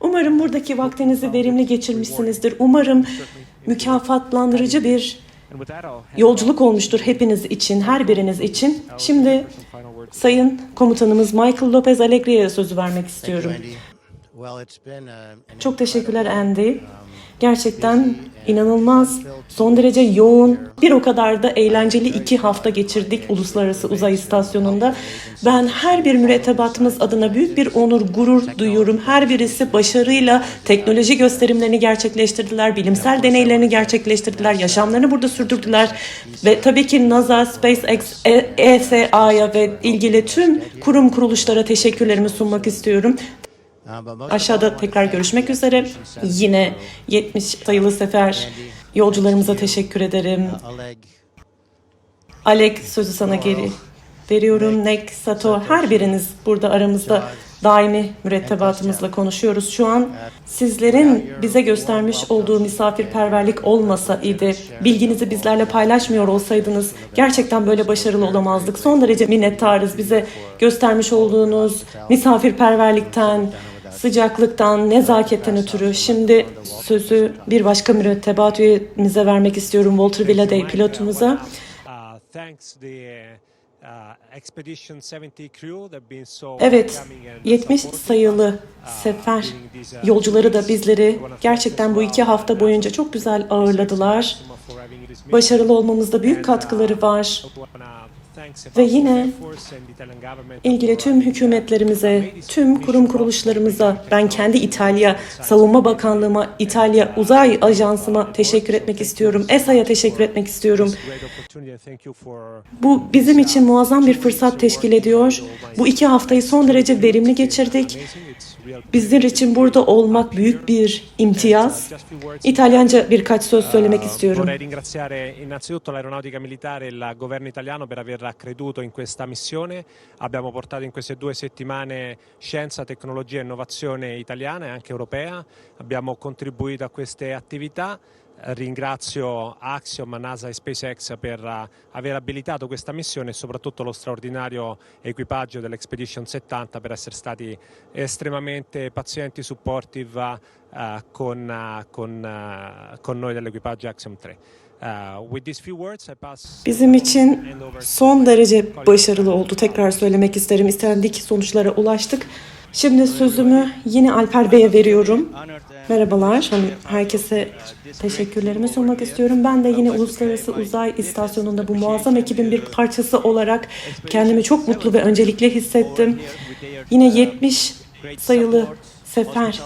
Umarım buradaki vaktinizi verimli geçirmişsinizdir. Umarım mükafatlandırıcı bir yolculuk olmuştur hepiniz için, her biriniz için. Şimdi. Sayın Komutanımız Michael Lopez Alegria'ya sözü vermek istiyorum. Çok teşekkürler Andy. Gerçekten inanılmaz, son derece yoğun, bir o kadar da eğlenceli iki hafta geçirdik Uluslararası Uzay İstasyonu'nda. Ben her bir mürettebatımız adına büyük bir onur, gurur duyuyorum. Her birisi başarıyla teknoloji gösterimlerini gerçekleştirdiler, bilimsel deneylerini gerçekleştirdiler, yaşamlarını burada sürdürdüler. Ve tabii ki NASA, SpaceX, E- ESA'ya ve ilgili tüm kurum kuruluşlara teşekkürlerimi sunmak istiyorum. Aşağıda tekrar görüşmek üzere. Yine 70 sayılı sefer yolcularımıza teşekkür ederim. Alek sözü sana geri veriyorum. Nek, Sato her biriniz burada aramızda daimi mürettebatımızla konuşuyoruz. Şu an sizlerin bize göstermiş olduğu misafirperverlik olmasa idi, bilginizi bizlerle paylaşmıyor olsaydınız gerçekten böyle başarılı olamazdık. Son derece minnettarız bize göstermiş olduğunuz misafirperverlikten, sıcaklıktan, nezaketten ötürü. Şimdi sözü bir başka mürettebat üyemize vermek istiyorum. Walter Villaday pilotumuza. Uh, uh, Expedition 70 crew that been so Evet, welcoming and 70 supportive, sayılı uh, sefer yolcuları da bizleri gerçekten bu iki hafta boyunca çok güzel ağırladılar. Başarılı olmamızda büyük katkıları var. Ve yine İlgili tüm uh, hükümetlerimize, tüm kurum kuruluşlarımıza, ben kendi İtalya Savunma Bakanlığıma, İtalya Uzay Ajansıma teşekkür etmek istiyorum. ESA'ya teşekkür etmek istiyorum. Bu bizim için muazzam bir fırsat teşkil ediyor. Bu iki haftayı son derece verimli geçirdik. Bizler için burada olmak büyük bir imtiyaz. Words İtalyanca birkaç söz söylemek istiyorum. Aver creduto in questa missione. Abbiamo portato in queste due settimane scienza, tecnologia e innovazione italiana e anche europea. Abbiamo contribuito a queste attività. Ringrazio Axiom, NASA e SpaceX per eh, aver abilitato questa missione e soprattutto lo straordinario equipaggio dell'Expedition 70 per essere stati estremamente pazienti e supportive eh, con, eh, con, con noi dell'equipaggio Axiom 3. Uh, with these few words, I pass Bizim için son derece başarılı oldu. Tekrar söylemek isterim. İstendik sonuçlara ulaştık. Şimdi sözümü yine Alper Bey'e veriyorum. Merhabalar. Hani herkese teşekkürlerimi sunmak istiyorum. Ben de yine Uluslararası Uzay İstasyonu'nda bu muazzam ekibin bir parçası olarak kendimi çok mutlu ve öncelikli hissettim. Yine 70 sayılı sefer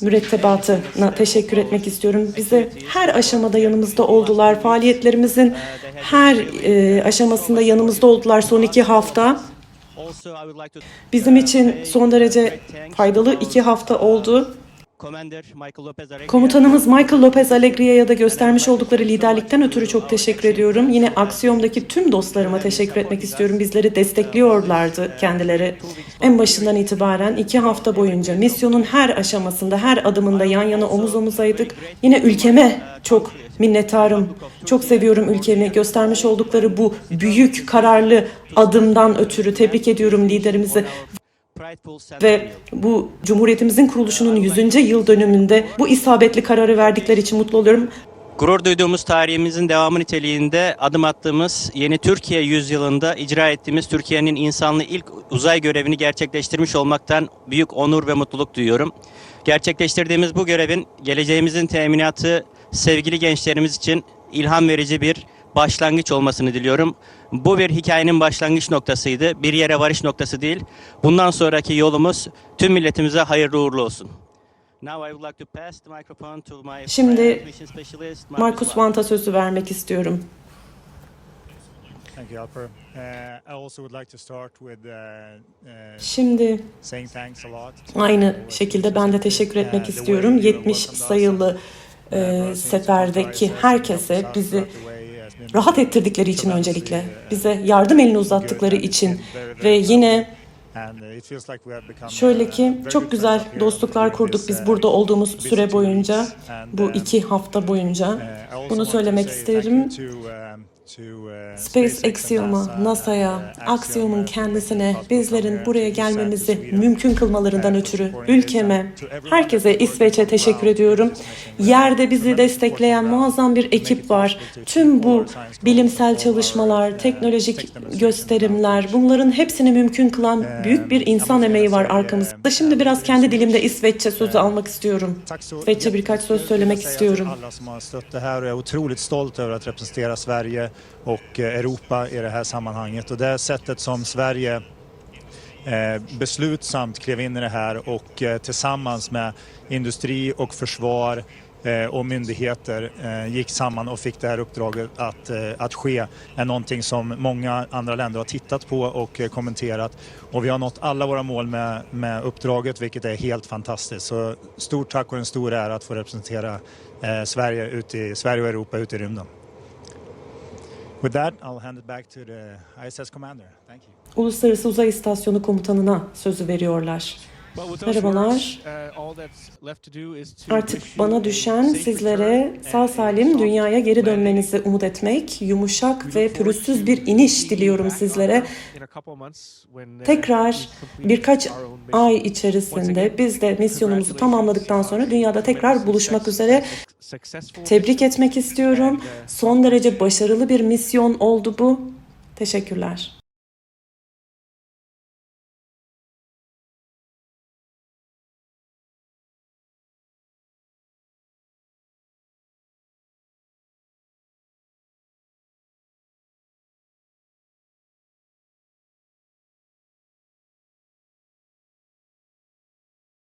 mürettebatına teşekkür etmek istiyorum. Bize her aşamada yanımızda oldular. Faaliyetlerimizin her e, aşamasında yanımızda oldular son iki hafta. Bizim için son derece faydalı iki hafta oldu. Komutanımız Michael Lopez Alegria'ya da göstermiş oldukları liderlikten ötürü çok teşekkür ediyorum. Yine Aksiyom'daki tüm dostlarıma teşekkür etmek istiyorum. Bizleri destekliyorlardı kendileri. En başından itibaren iki hafta boyunca misyonun her aşamasında, her adımında yan yana omuz omuzaydık. Yine ülkeme çok minnettarım. Çok seviyorum ülkemi. Göstermiş oldukları bu büyük, kararlı adımdan ötürü tebrik ediyorum liderimizi. Ve bu Cumhuriyetimizin kuruluşunun 100. yıl dönümünde bu isabetli kararı verdikleri için mutlu oluyorum. Gurur duyduğumuz tarihimizin devamı niteliğinde adım attığımız yeni Türkiye yüzyılında icra ettiğimiz Türkiye'nin insanlı ilk uzay görevini gerçekleştirmiş olmaktan büyük onur ve mutluluk duyuyorum. Gerçekleştirdiğimiz bu görevin geleceğimizin teminatı sevgili gençlerimiz için ilham verici bir başlangıç olmasını diliyorum. Bu bir hikayenin başlangıç noktasıydı, bir yere varış noktası değil. Bundan sonraki yolumuz tüm milletimize hayırlı uğurlu olsun. Şimdi Markus Van. Vant'a sözü vermek istiyorum. Uh, uh, uh, Şimdi aynı şekilde ben de teşekkür etmek istiyorum. 70 sayılı e, seferdeki herkese bizi rahat ettirdikleri için öncelikle, bize yardım elini uzattıkları için ve yine Şöyle ki çok güzel dostluklar kurduk biz burada olduğumuz süre boyunca, bu iki hafta boyunca. Bunu söylemek isterim. Uh, SpaceX and Axiom'a, NASA, NASA'ya, uh, Axiom'un Axiom, uh, kendisine, bizlerin buraya gelmemizi mümkün kılmalarından uh, ötürü ülkeme, herkese İsveç'e teşekkür ediyorum. Yerde bizi destekleyen muazzam bir ekip var. Tüm bu bilimsel çalışmalar, uh, teknolojik gösterimler, bunların hepsini mümkün kılan Ee, büyük bir insan emeği var arkamızda. e, Şimdi biraz kendi dilimde İsveççe sözü almak istiyorum. İsveççe birkaç söz söylemek istiyorum. jag är otroligt stolt över att representera Sverige och eh, Europa i det här sammanhanget. Och det sättet som Sverige eh, beslutsamt klev in i det här och eh, tillsammans med industri och försvar och myndigheter gick samman och fick det här uppdraget att, att ske är någonting som många andra länder har tittat på och kommenterat. Och vi har nått alla våra mål med, med uppdraget vilket är helt fantastiskt. Så stort tack och en stor ära att få representera Sverige, ut i, Sverige och Europa ute i rymden. With that, I'll hand it back to the ISS commander. Thank you. Uluslararası Uzay İstasyonu Komutanına sözü veriyorlar. Merhabalar. uh, Artık bana düşen sizlere sağ salim dünyaya geri dönmenizi umut etmek, yumuşak ve pürüzsüz bir iniş you diliyorum sizlere. Uh, Tekrar birkaç ay içerisinde biz de misyonumuzu tamamladıktan sonra on dünyada tekrar buluşmak üzere tebrik etmek istiyorum. Uh, Son derece başarılı bir misyon oldu bu. Teşekkürler.